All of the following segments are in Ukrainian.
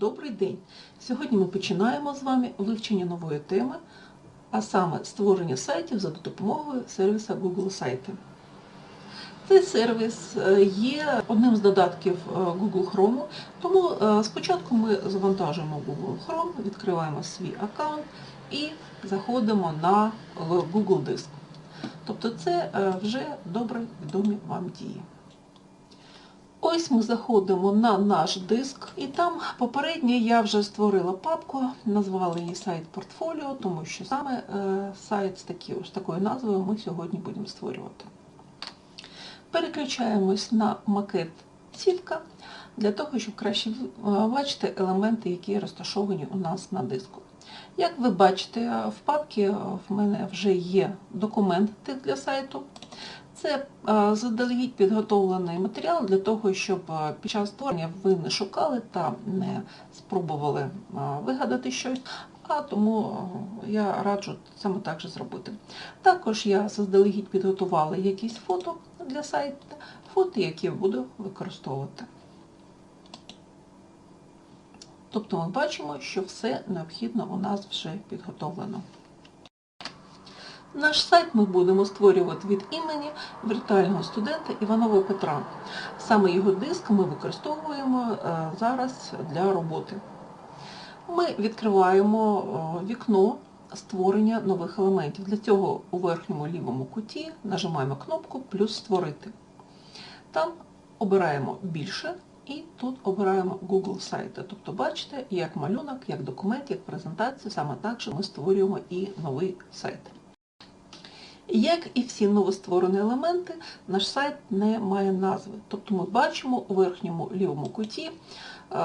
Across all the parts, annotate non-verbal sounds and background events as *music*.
Добрий день! Сьогодні ми починаємо з вами вивчення нової теми, а саме створення сайтів за допомогою сервіса Google Сайти. Цей сервіс е, є одним з додатків е, Google Chrome, тому е, спочатку ми завантажуємо Google Chrome, відкриваємо свій аккаунт і заходимо на Google Диск. Тобто це вже добре відомі вам дії. Ось ми заходимо на наш диск, і там попередньо я вже створила папку, назвала її сайт портфоліо, тому що саме е, сайт з, такі, з такою назвою ми сьогодні будемо створювати. Переключаємось на макет сітка для того, щоб краще е, бачити елементи, які розташовані у нас на диску. Як ви бачите, в папці в мене вже є документ для сайту. Це е, заздалегідь підготовлений матеріал для того, щоб е, під час створення ви не шукали та не спробували е, вигадати щось, а тому я раджу саме так же зробити. Також я заздалегідь підготувала якісь фото для сайту, фото, які буду використовувати. Тобто ми бачимо, що все необхідно у нас вже підготовлено. Наш сайт ми будемо створювати від імені віртуального студента Іванова Петра. Саме його диск ми використовуємо зараз для роботи. Ми відкриваємо вікно створення нових елементів. Для цього у верхньому лівому куті нажимаємо кнопку Плюс створити. Там обираємо більше і тут обираємо Google сайти. Тобто бачите, як малюнок, як документ, як презентацію, саме так що ми створюємо і новий сайт. Як і всі новостворені елементи, наш сайт не має назви. Тобто ми бачимо у верхньому лівому куті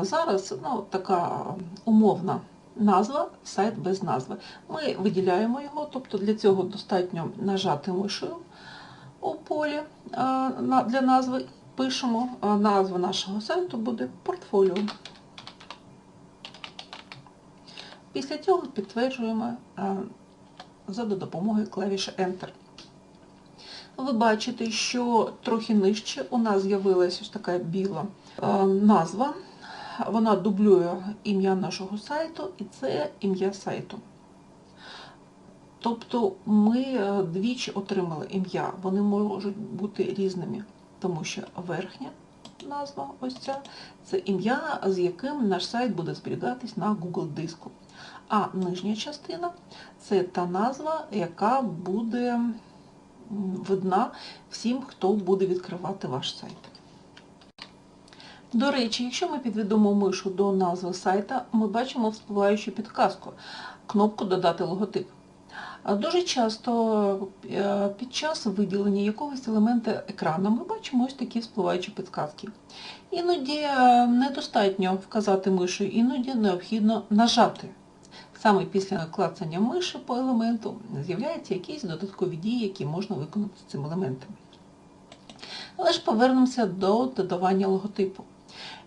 зараз ну, така умовна назва, сайт без назви. Ми виділяємо його, тобто для цього достатньо нажати мишою у полі для назви. Пишемо назву нашого сайту буде портфоліо. Після цього підтверджуємо за допомогою клавіші Enter. Ви бачите, що трохи нижче у нас з'явилася ось така біла назва. Вона дублює ім'я нашого сайту, і це ім'я сайту. Тобто ми двічі отримали ім'я, вони можуть бути різними, тому що верхня назва ось ця це ім'я, з яким наш сайт буде зберігатись на Google диску. А нижня частина це та назва, яка буде видна всім, хто буде відкривати ваш сайт. До речі, якщо ми підведемо мишу до назви сайта, ми бачимо вспливаючу підказку, кнопку Додати логотип. Дуже часто під час виділення якогось елемента екрану ми бачимо ось такі вспливаючі підказки. Іноді недостатньо вказати мишою, іноді необхідно нажати. Саме після клацання миші по елементу з'являються якісь додаткові дії, які можна виконати з цим елементом. Але ж повернемося до додавання логотипу.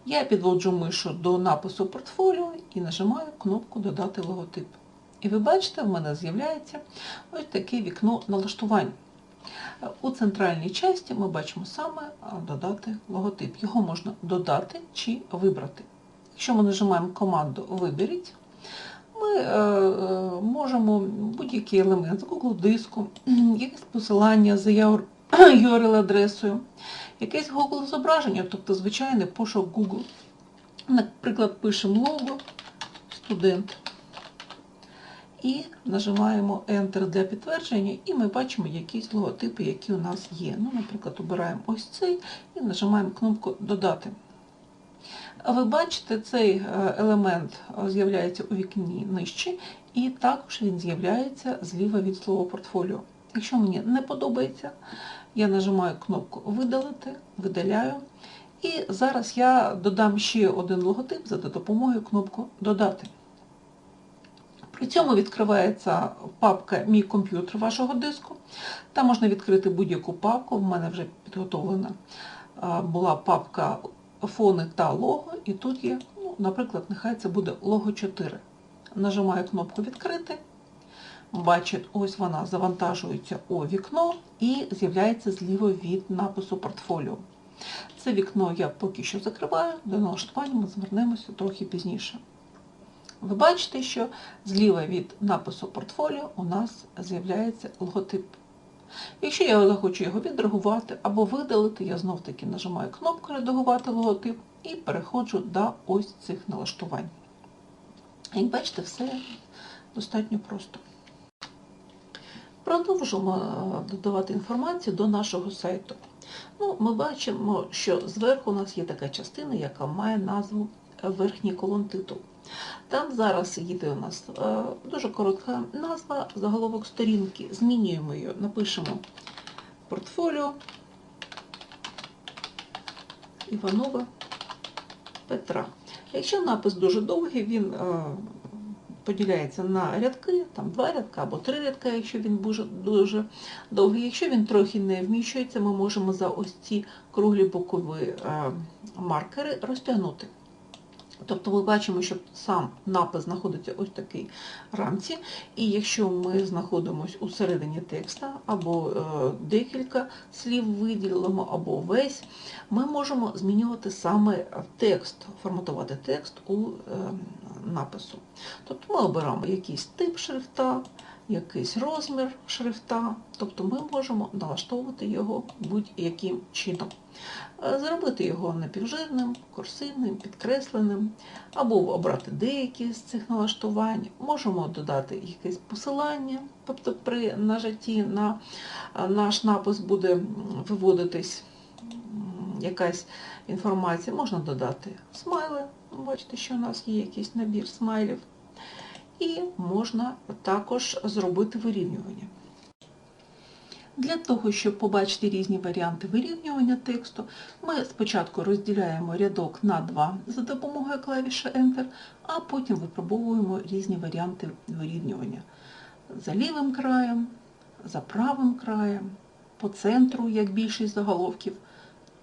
Я підводжу мишу до напису портфоліо і нажимаю кнопку Додати логотип. І ви бачите, в мене з'являється ось таке вікно налаштувань. У центральній часті ми бачимо саме додати логотип. Його можна додати чи вибрати. Якщо ми нажимаємо команду Виберіть, ми можемо будь-який елемент з Google диску, *clears throat* якесь посилання за *clears throat* URL-адресою, якесь Google зображення, тобто звичайний пошук Google. Наприклад, пишемо лого студент і нажимаємо Enter для підтвердження, і ми бачимо якісь логотипи, які у нас є. Ну, Наприклад, обираємо ось цей і нажимаємо кнопку Додати. Ви бачите, цей елемент з'являється у вікні нижче, і також він з'являється зліва від слова портфоліо. Якщо мені не подобається, я нажимаю кнопку Видалити, видаляю. І зараз я додам ще один логотип за допомогою кнопки Додати. При цьому відкривається папка Мій комп'ютер вашого диску. Там можна відкрити будь-яку папку, в мене вже підготовлена була папка фони та лого, і тут є, ну, наприклад, нехай це буде лого 4. Нажимаю кнопку Відкрити. Бачить, ось вона завантажується у вікно і з'являється зліва від напису портфоліо. Це вікно я поки що закриваю, до налаштування ми звернемося трохи пізніше. Ви бачите, що зліва від напису портфоліо у нас з'являється логотип. Якщо я захочу його відредагувати або видалити, я знов таки нажимаю кнопку Редагувати логотип і переходжу до ось цих налаштувань. Як бачите, все достатньо просто. Продовжуємо е, додавати інформацію до нашого сайту. Ну, Ми бачимо, що зверху у нас є така частина, яка має назву верхній колон титул. Там зараз їде у нас е, дуже коротка назва, заголовок сторінки. Змінюємо її, напишемо портфоліо Іванова Петра. Якщо напис дуже довгий, він е, поділяється на рядки, там два рядка або три рядка, якщо він дуже, дуже довгий. Якщо він трохи не вміщується, ми можемо за ось ці круглі бокові е, маркери розтягнути. Тобто ми бачимо, що сам напис знаходиться ось в такій рамці, і якщо ми знаходимося у середині текста, або е, декілька слів виділимо, або весь, ми можемо змінювати саме текст, форматувати текст у е, напису. Тобто ми обираємо якийсь тип шрифта, якийсь розмір шрифта, тобто ми можемо налаштовувати його будь-яким чином. Е, Зробити його напівжирним, курсивним, підкресленим, або обрати деякі з цих налаштувань. Можемо додати якесь посилання, тобто при нажатті на е, наш напис буде виводитись якась інформація. Можна додати смайли, бачите, що у нас є якийсь набір смайлів. І можна також зробити вирівнювання. Для того, щоб побачити різні варіанти вирівнювання тексту, ми спочатку розділяємо рядок на два за допомогою клавіші Enter, а потім випробовуємо різні варіанти вирівнювання. За лівим краєм, за правим краєм, по центру, як більшість заголовків.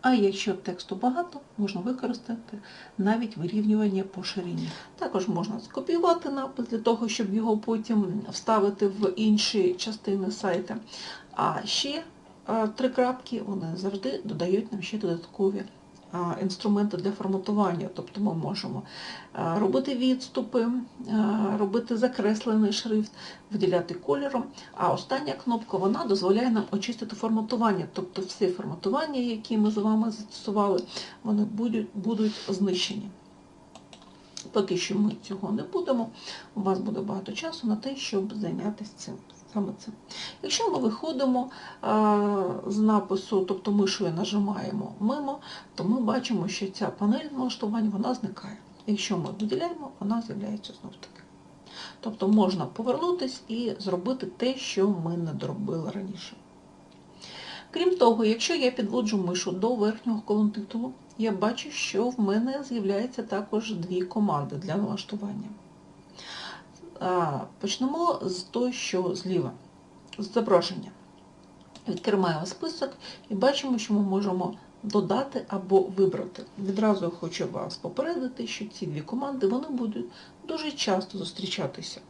А якщо тексту багато, можна використати навіть вирівнювання по ширині. Також можна скопіювати напис для того, щоб його потім вставити в інші частини сайта. А ще е, три крапки вони завжди додають нам ще додаткові інструменти для форматування. Тобто ми можемо е, робити відступи, е, робити закреслений шрифт, виділяти кольором. А остання кнопка вона дозволяє нам очистити форматування. Тобто всі форматування, які ми з вами застосували, вони будуть, будуть знищені. Поки що ми цього не будемо, у вас буде багато часу на те, щоб зайнятися цим. Саме цим. Якщо ми виходимо з напису, тобто мишою нажимаємо мимо, то ми бачимо, що ця панель налаштувань вона зникає. Якщо ми виділяємо, вона з'являється знов таки. Тобто можна повернутися і зробити те, що ми не доробили раніше. Крім того, якщо я підводжу мишу до верхнього колон титулу, я бачу, що в мене з'являється також дві команди для налаштування. Почнемо з того, що зліва, з зображення. Відкриваємо список і бачимо, що ми можемо додати або вибрати. Відразу хочу вас попередити, що ці дві команди вони будуть дуже часто зустрічатися.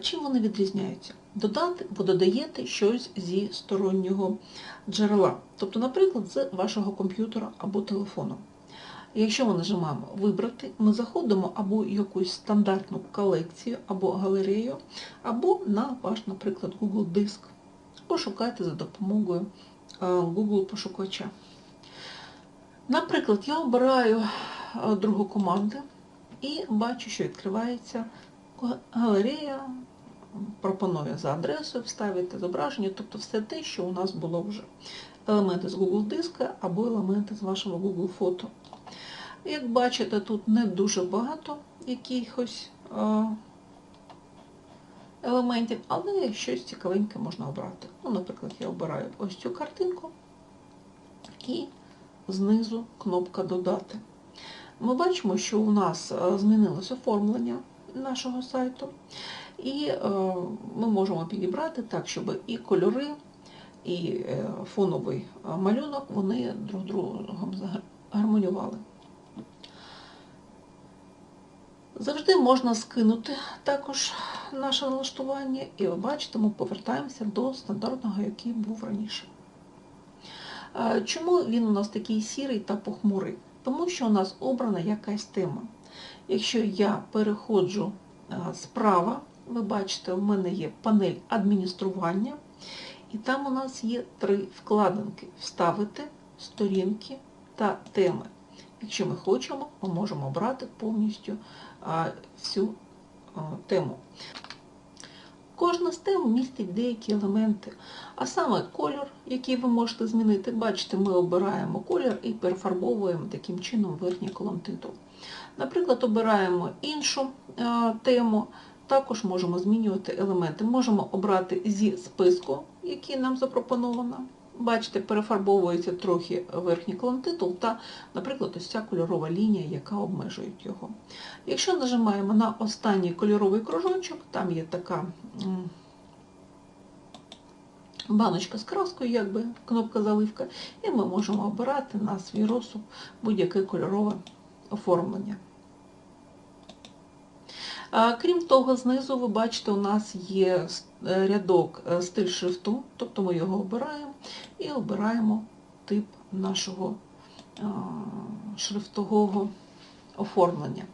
Чим вони відрізняються? Додати, ви додаєте щось зі стороннього джерела, тобто, наприклад, з вашого комп'ютера або телефону. Якщо ми нажимаємо Вибрати, ми заходимо або в якусь стандартну колекцію, або галерею, або на ваш, наприклад, Google Диск. Пошукайте за допомогою Google пошукача. Наприклад, я обираю другу команду і бачу, що відкривається галерея, пропоную за адресою вставити зображення, тобто все те, що у нас було вже. Елементи з Google диска або елементи з вашого Google фото. Як бачите, тут не дуже багато якихось елементів, але щось цікавеньке можна обрати. Ну, Наприклад, я обираю ось цю картинку і знизу кнопка Додати. Ми бачимо, що у нас змінилось оформлення нашого сайту, і ми можемо підібрати так, щоб і кольори, і фоновий малюнок вони друг другом гармонювали. Завжди можна скинути також наше налаштування, і ви бачите, ми повертаємося до стандартного, який був раніше. Е, Чому він у нас такий сірий та похмурий? Тому що у нас обрана якась тема. Якщо я переходжу е, справа, ви бачите, у мене є панель адміністрування, і там у нас є три вкладинки Вставити, сторінки та теми. Якщо ми хочемо, ми можемо обрати повністю а, всю а, тему. Кожна з тем містить деякі елементи, а саме кольор, який ви можете змінити. Бачите, ми обираємо колір і перефарбовуємо таким чином верхній колон титул. Наприклад, обираємо іншу а, тему, також можемо змінювати елементи. Можемо обрати зі списку, який нам запропоновано. Бачите, перефарбовується трохи верхній колон титул та, наприклад, ось ця кольорова лінія, яка обмежує його. Якщо нажимаємо на останній кольоровий кружочок, там є така баночка з краскою, якби кнопка заливка, і ми можемо обирати на свій розсуд будь-яке кольорове оформлення. Крім того, знизу ви бачите, у нас є е, рядок е, стиль шрифту, тобто ми його обираємо і обираємо тип нашого шрифтового оформлення.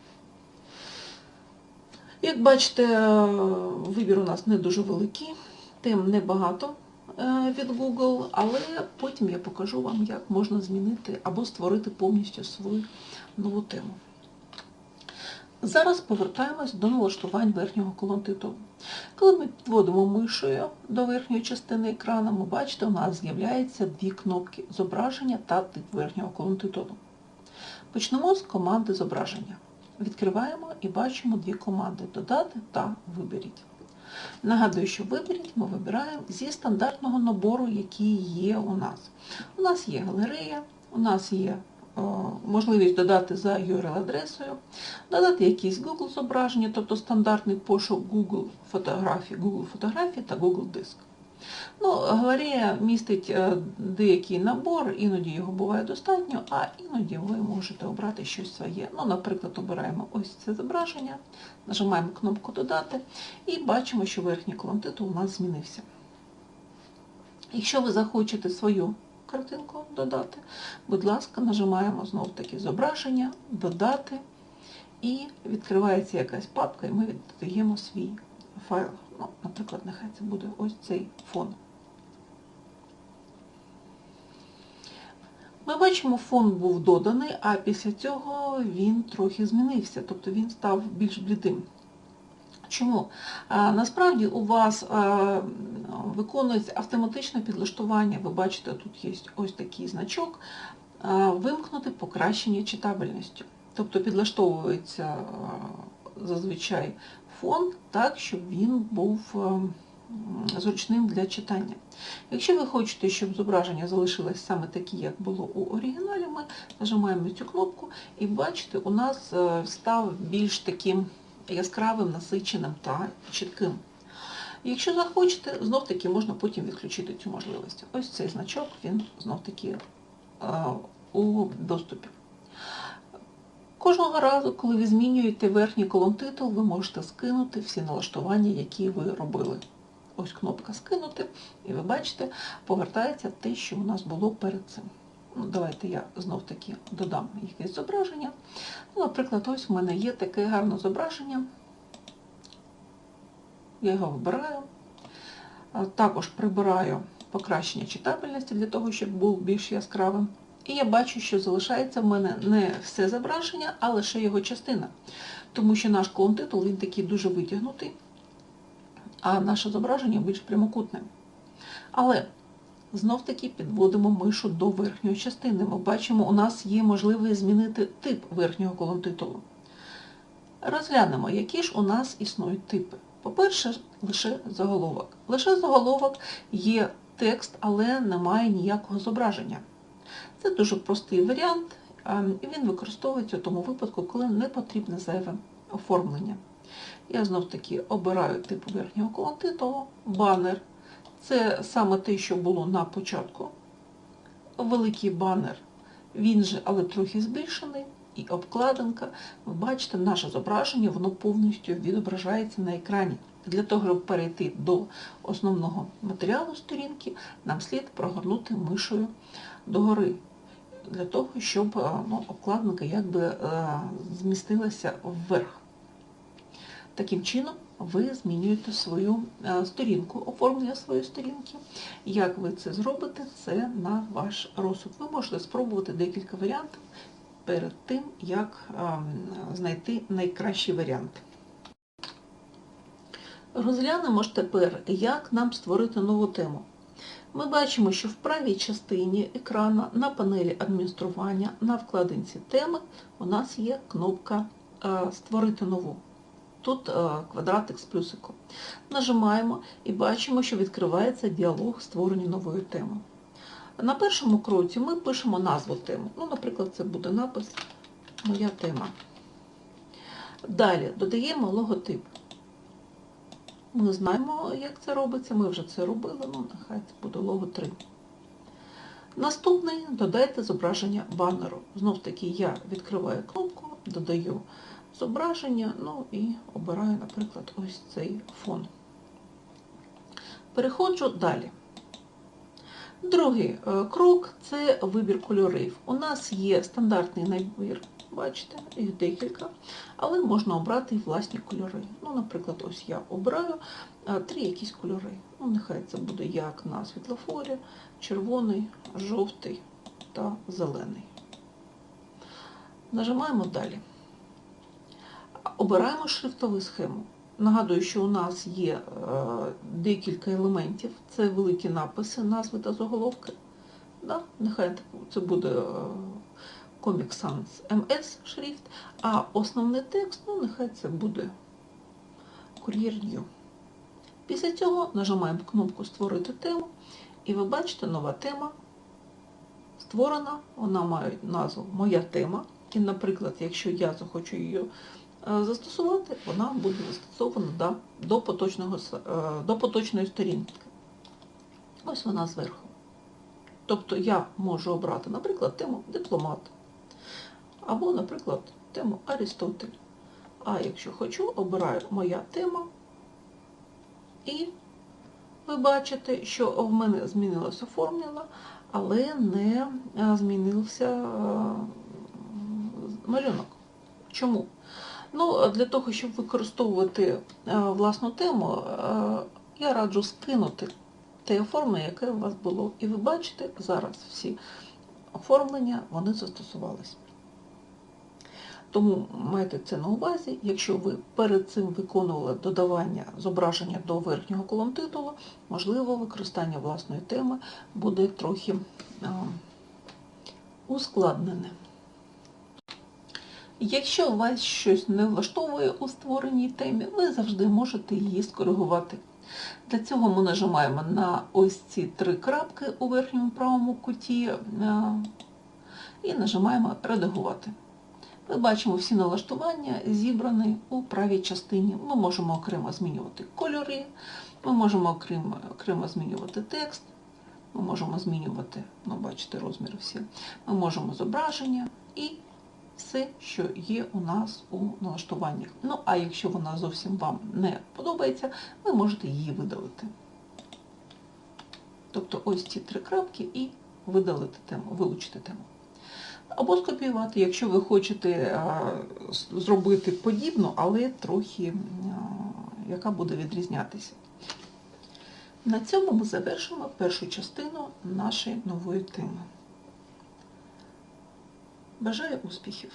Як бачите, е, вибір у нас не дуже великий, тем небагато від Google, але потім я покажу вам, як можна змінити або створити повністю свою нову тему. Зараз повертаємось до налаштувань верхнього колон титулу. Коли ми підводимо мишею до верхньої частини екрану, ми бачите, у нас з'являються дві кнопки зображення та тип верхнього колонтитоду. Почнемо з команди зображення. Відкриваємо і бачимо дві команди Додати та Виберіть. Нагадую, що виберіть ми вибираємо зі стандартного набору, який є у нас. У нас є галерея, у нас є можливість додати за URL-адресою, додати якісь Google зображення, тобто стандартний пошук Google фотографії, Google фотографії та Google диск. Ну, галерея містить е, деякий набор, іноді його буває достатньо, а іноді ви можете обрати щось своє. Ну, наприклад, обираємо ось це зображення, нажимаємо кнопку Додати і бачимо, що верхній колон титулу у нас змінився. Якщо ви захочете свою картинку додати, будь ласка, нажимаємо знов таки зображення, додати, і відкривається якась папка, і ми додаємо свій файл. Ну, наприклад, нехай це буде ось цей фон. Ми бачимо, фон був доданий, а після цього він трохи змінився, тобто він став більш блідим. Чому? Насправді у вас виконується автоматичне підлаштування. Ви бачите, тут є ось такий значок, вимкнути покращення читабельності. Тобто підлаштовується зазвичай фон так, щоб він був зручним для читання. Якщо ви хочете, щоб зображення залишилось саме таке, як було у оригіналі, ми нажимаємо цю кнопку і бачите, у нас е, став більш таким яскравим, насиченим та чітким. Якщо захочете, знов таки можна потім відключити цю можливість. Ось цей значок, він знов таки е, у доступі. Кожного разу, коли ви змінюєте верхній колон титул, ви можете скинути всі налаштування, які ви робили. Ось кнопка скинути, і ви бачите, повертається те, що у нас було перед цим. Ну, давайте я знов таки додам якесь зображення. Ну, наприклад, ось в мене є таке гарне зображення. Я його вибираю. Також прибираю покращення читабельності для того, щоб був більш яскравим. І я бачу, що залишається в мене не все зображення, а лише його частина. Тому що наш колон титул він такий дуже витягнутий, а наше зображення більш прямокутне. Але знов таки підводимо мишу до верхньої частини. Ми бачимо, у нас є можливість змінити тип верхнього колон титулу. Розглянемо, які ж у нас існують типи. По-перше, лише заголовок. Лише заголовок є текст, але немає ніякого зображення. Це дуже простий варіант, і він використовується в тому випадку, коли не потрібне зайве оформлення. Я знов таки обираю тип верхнього колон титулу, банер. Це саме те, що було на початку. Великий банер, він же, але трохи збільшений, і обкладинка. Ви бачите, наше зображення, воно повністю відображається на екрані. Для того, щоб перейти до основного матеріалу сторінки, нам слід прогорнути мишою догори, для того, щоб е, ну, обкладинка якби е, змістилася вверх. Таким чином ви змінюєте свою е, сторінку, оформлення своєї сторінки. Як ви це зробите, це на ваш розсуд. Ви можете спробувати декілька варіантів перед тим, як ем, знайти найкращий варіант. Розглянемо ж тепер, як нам створити нову тему. Ми бачимо, що в правій частині екрана на панелі адміністрування на вкладинці теми у нас є кнопка е, Створити нову. Тут е, квадратик з плюсиком. Нажимаємо і бачимо, що відкривається діалог створення нової теми. На першому кроці ми пишемо назву теми. Ну, наприклад, це буде напис Моя тема. Далі додаємо логотип. Ми знаємо, як це робиться, ми вже це робили, ну нехай це буде лого 3. Наступний додайте зображення банеру. Знов таки я відкриваю кнопку, додаю зображення, ну і обираю, наприклад, ось цей фон. Переходжу далі. Другий е, крок це вибір кольорів. У нас є стандартний набір, бачите, їх декілька, але можна обрати і власні кольори. Ну, наприклад, ось я обираю е, три якісь кольори. Ну, нехай це буде як на світлофорі, червоний, жовтий та зелений. Нажимаємо далі. Обираємо шрифтову схему. Нагадую, що у нас є е, декілька елементів. Це великі написи, назви та заголовки. Да? Нехай це буде е, Comic Sans MS шрифт, а основний текст, ну нехай це буде Courier New. Після цього нажимаємо кнопку Створити тему, і ви бачите, нова тема створена, вона має назву Моя тема. І, наприклад, якщо я захочу її застосувати, вона буде застосована до, до, поточного, е, до поточної сторінки. Ось вона зверху. Тобто я можу обрати, наприклад, тему дипломат. Або, наприклад, тему Арістотель. А якщо хочу, обираю моя тема. І ви бачите, що в мене змінилося оформлення, але не е, змінився е, малюнок. Чому? Ну, для того, щоб використовувати е, власну тему, е, я раджу скинути те оформлення, яке у вас було. І ви бачите, зараз всі оформлення вони застосувались. Тому майте це на увазі, якщо ви перед цим виконували додавання зображення до верхнього колон титулу, можливо, використання власної теми буде трохи е, ускладнене. Якщо вас щось не влаштовує у створеній темі, ви завжди можете її скоригувати. Для цього ми нажимаємо на ось ці три крапки у верхньому правому куті і нажимаємо Редагувати. Ми бачимо всі налаштування зібрані у правій частині. Ми можемо окремо змінювати кольори, ми можемо окремо, окремо змінювати текст, ми можемо змінювати, ну, бачите, розміри всі. Ми можемо зображення і все, що є у нас у налаштуваннях. Ну, а якщо вона зовсім вам не подобається, ви можете її видалити. Тобто ось ці три крапки і видалити тему, вилучити тему. Або скопіювати, якщо ви хочете а, зробити подібну, але трохи, а, яка буде відрізнятися. На цьому ми завершимо першу частину нашої нової теми. Бажаю успіхів!